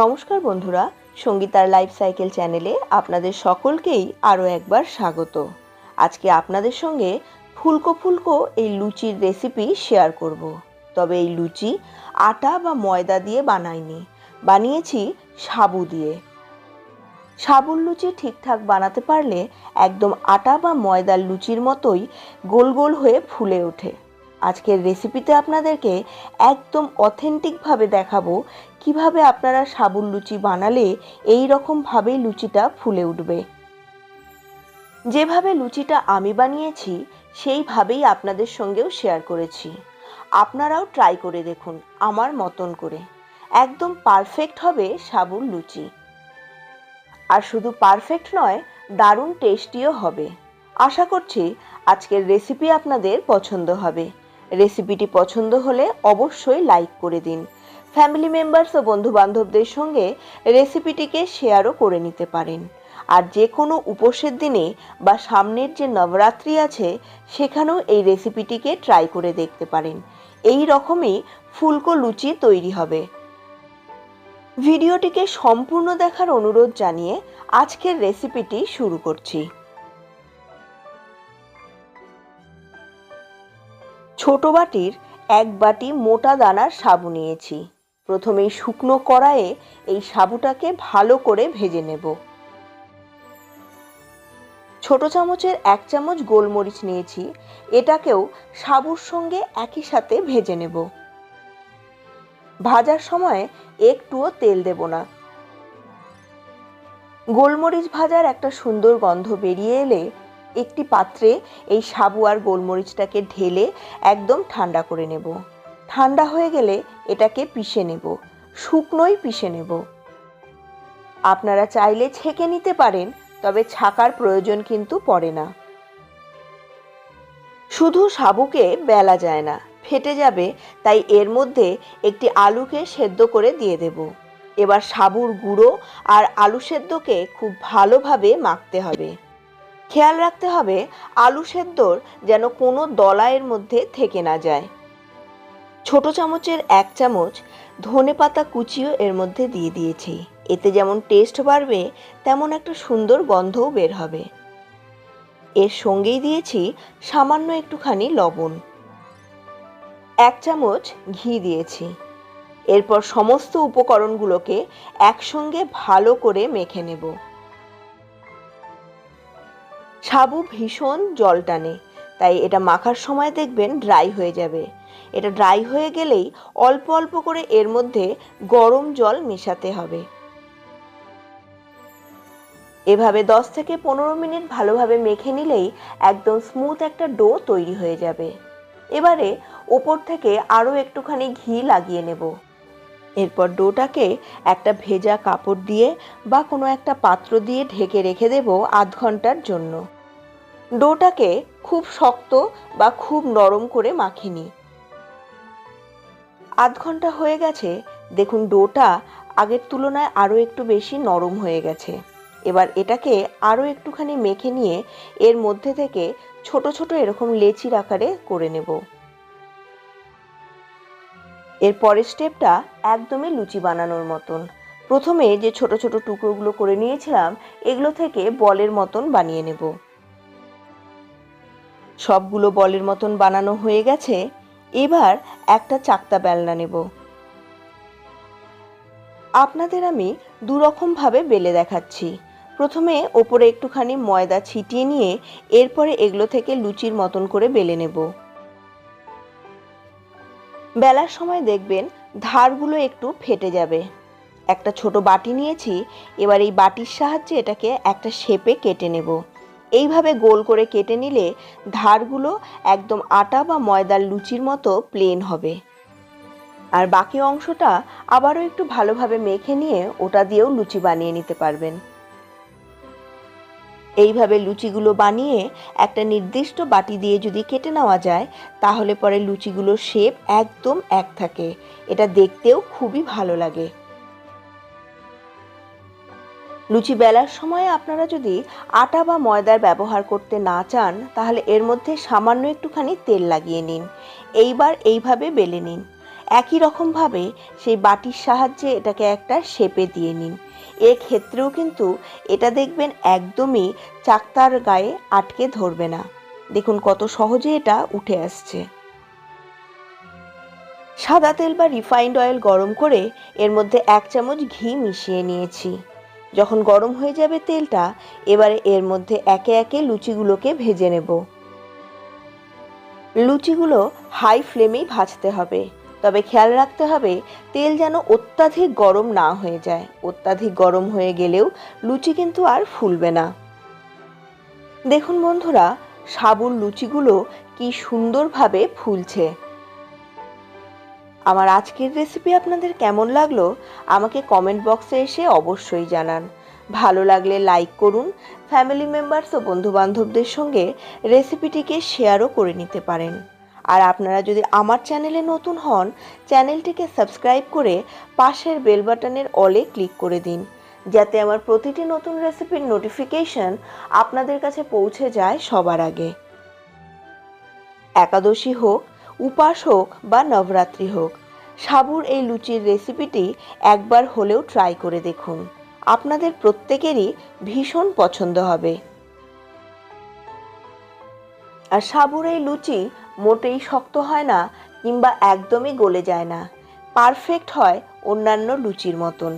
নমস্কার বন্ধুরা, সঙ্গীতার life cycle চ্যানেলে আপনাদের সকলকেই আরও একবার স্বাগত। আজকে আপনাদের সঙ্গে ফুলকো ফুলকো এই লুচির রেসিপি শেয়ার করব। তবে এই লুচি আটা বা ময়দা দিয়ে বানাইনি, বানিয়েছি সাবু দিয়ে। সাবুর লুচি ঠিকঠাক বানাতে পারলে একদম আটা বা ময়দার লুচির মতোই গোল গোল হয়ে ফুলে ওঠে। আজকের রেসিপিতে আপনাদেরকে একদম অথেন্টিকভাবে দেখাবো কীভাবে আপনারা সাবুর লুচি বানালে এই রকমভাবেই লুচিটা ফুলে উঠবে। যেভাবে লুচিটা আমি বানিয়েছি, সেইভাবেই আপনাদের সঙ্গেও শেয়ার করেছি। আপনারাও ট্রাই করে দেখুন, আমার মতন করে। একদম পারফেক্ট হবে সাবুর লুচি। আর শুধু পারফেক্ট নয়, দারুণ টেস্টিও হবে। আশা করছি আজকের রেসিপি আপনাদের পছন্দ হবে। রেসিপিটি পছন্দ হলে অবশ্যই লাইক করে দিন। ফ্যামিলি মেম্বার্স ও বন্ধু বান্ধবদের সঙ্গে রেসিপিটিকে শেয়ারও করে নিতে পারেন। আর যে কোনো উপোসের দিনে বা সামনের যে নবরাত্রি আছে, সেখানেও এই রেসিপিটিকে ট্রাই করে দেখতে পারেন। এই রকমই ফুলকো লুচি তৈরি হবে। ভিডিওটিকে সম্পূর্ণ দেখার অনুরোধ জানিয়ে আজকের রেসিপিটি শুরু করছি। ছোট বাটির এক বাটি মোটা দানার সাবু নিয়েছি। প্রথমেই শুকনো কড়াইয়ে এই সাবুটাকে ভালো করে ভেজে নেব। ছোট চামচের এক চামচ গোলমরিচ নিয়েছি। এটাকেও সাবুর সঙ্গে একই সাথে ভেজে নেব। ভাজার সময় একটুও তেল দেব না। গোলমরিচ ভাজার একটা সুন্দর গন্ধ বেরিয়ে এলে একটি পাত্রে এই সাবু আর গোলমরিচটাকে ঢেলে একদম ঠান্ডা করে নেব। ঠান্ডা হয়ে গেলে এটাকে পিষে নেব, শুকনোই পিষে নেব। আপনারা চাইলে ছেঁকে নিতে পারেন, তবে ছাকার প্রয়োজন কিন্তু পড়ে না। শুধু সাবুকে বেলা যায় না, ফেটে যাবে, তাই এর মধ্যে একটি আলুকে সেদ্ধ করে দিয়ে দেব। এবার সাবুর গুঁড়ো আর আলু সেদ্ধকে খুব ভালোভাবে মাখতে হবে। খেয়াল রাখতে হবে আলু সেদ্ধর যেন কোনো দলায়ের মধ্যে থেকে না যায়। ছোট চামচের এক চামচ ধনে পাতা কুচিও এর মধ্যে দিয়ে দিয়েছি। এতে যেমন টেস্ট বাড়বে, তেমন একটা সুন্দর গন্ধও বের হবে। এর সঙ্গেই দিয়েছি সামান্য একটুখানি লবণ। এক চামচ ঘি দিয়েছি। এরপর সমস্ত উপকরণগুলোকে একসঙ্গে ভালো করে মেখে নেব। সাবু ভীষণ জল টানে। তাই এটা মাখার সময় দেখবেন ড্রাই হয়ে যাবে। এটা ড্রাই হয়ে গেলেই অল্প অল্প করে এর মধ্যে গরম জল মেশাতে হবে। এভাবে দশ থেকে পনেরো মিনিট ভালোভাবে মেখে নিলেই একদম স্মুথ একটা ডো তৈরি হয়ে যাবে। এবারে ওপর থেকে আরও একটুখানি ঘি লাগিয়ে নেব। এরপর ডোটাকে একটা ভেজা কাপড় দিয়ে বা কোনো একটা পাত্র দিয়ে ঢেকে রেখে দেব আধ ঘণ্টার জন্য। ডোটাকে খুব শক্ত বা খুব নরম করে মাখিনি আধ ঘণ্টা হয়ে গেছে, দেখুন ডোটা আগের তুলনায় আরও একটু বেশি নরম হয়ে গেছে। এবার এটাকে আরও একটুখানি মেখে নিয়ে এর মধ্যে থেকে ছোট ছোট এরকম লেচির আকারে করে নেব। এর পরের স্টেপটা একদমই লুচি বানানোর মতন। প্রথমে যে ছোট ছোট টুকরোগুলো করে নিয়েছিলাম, এগুলো থেকে বলের মতন বানিয়ে নেব। সবগুলো বলের মতন বানানো হয়ে গেছে, এবার একটা চাকতা বেলনা নেব। আপনাদের আমি দুরকমভাবে বেলে দেখাচ্ছি। প্রথমে ওপরে একটুখানি ময়দা ছিটিয়ে নিয়ে এরপরে এগুলো থেকে লুচির মতন করে বেলে নেব। বেলার সময় দেখবেন ধারগুলো একটু ফেটে যাবে। একটা ছোট বাটি নিয়েছি, এবার এই বাটির সাহায্যে এটাকে একটা শেপে কেটে নেব। এইভাবে গোল করে কেটে নিলে ধারগুলো একদম আটা বা ময়দার লুচির মতো প্লেন হবে। আর বাকি অংশটা আবারও একটু ভালোভাবে মেখে নিয়ে ওটা দিয়েও লুচি বানিয়ে নিতে পারবেন। এইভাবে লুচিগুলো বানিয়ে একটা নির্দিষ্ট বাটি দিয়ে যদি কেটে নেওয়া যায়, তাহলে পরে লুচিগুলোর শেপ একদম এক থাকে। এটা দেখতেও খুবই ভালো লাগে। লুচি বেলার সময় আপনারা যদি আটা বা ময়দার ব্যবহার করতে না চান, তাহলে এর মধ্যে সামান্য একটুখানি তেল লাগিয়ে নিন। এইবার এইভাবে বেলে নিন। একই রকমভাবে সেই বাটির সাহায্যে এটাকে একটা শেপে দিয়ে নিন। এক্ষেত্রেও কিন্তু এটা দেখবেন একদমই চাকতার গায়ে আটকে ধরবে না। দেখুন কত সহজে এটা উঠে আসছে। সাদা তেল বা রিফাইন্ড অয়েল গরম করে এর মধ্যে এক চামচ ঘি মিশিয়ে নিয়েছি। যখন গরম হয়ে যাবে তেলটা, এবারে এর মধ্যে একে একে লুচিগুলোকে ভেজে নেব। লুচিগুলো হাই ফ্লেমেই ভাজতে হবে। তবে খেয়াল রাখতে হবে, তেল যেন অত্যাধিক গরম না হয়ে যায়। অত্যাধিক গরম হয়ে গেলেও লুচি কিন্তু আর ফুলবে না। দেখুন বন্ধুরা, সাবুর লুচিগুলো কি সুন্দরভাবে ফুলছে। আমার আজকের রেসিপি আপনাদের কেমন লাগল, আমাকে কমেন্ট বক্সে এসে অবশ্যই জানান। ভালো লাগলে লাইক করুন ফ্যামিলি মেম্বার্স ও বন্ধুবান্ধবদের সঙ্গে রেসিপিটিকে শেয়ারও করে নিতে পারেন। আর আপনারা যদি আমার চ্যানেলে নতুন হন চ্যানেলটিকে সাবস্ক্রাইব করে পাশের বেল বাটনের অলে ক্লিক করে দিন, যাতে আমার প্রতিটি নতুন রেসিপির নোটিফিকেশন আপনাদের কাছে পৌঁছে যায় সবার আগে। একাদশী হোক উপাস হোক বা নবরাত্রি হোক, সাবুর এই লুচির রেসিপিটি একবার হলেও ট্রাই করে দেখুন। আপনাদের প্রত্যেকেরই ভীষণ পছন্দ হবে। আর সাবুর এই লুচি মোটেই শক্ত হয় না, কিংবা একদমই গলে যায় না। পারফেক্ট হয় অন্যান্য লুচির মতন।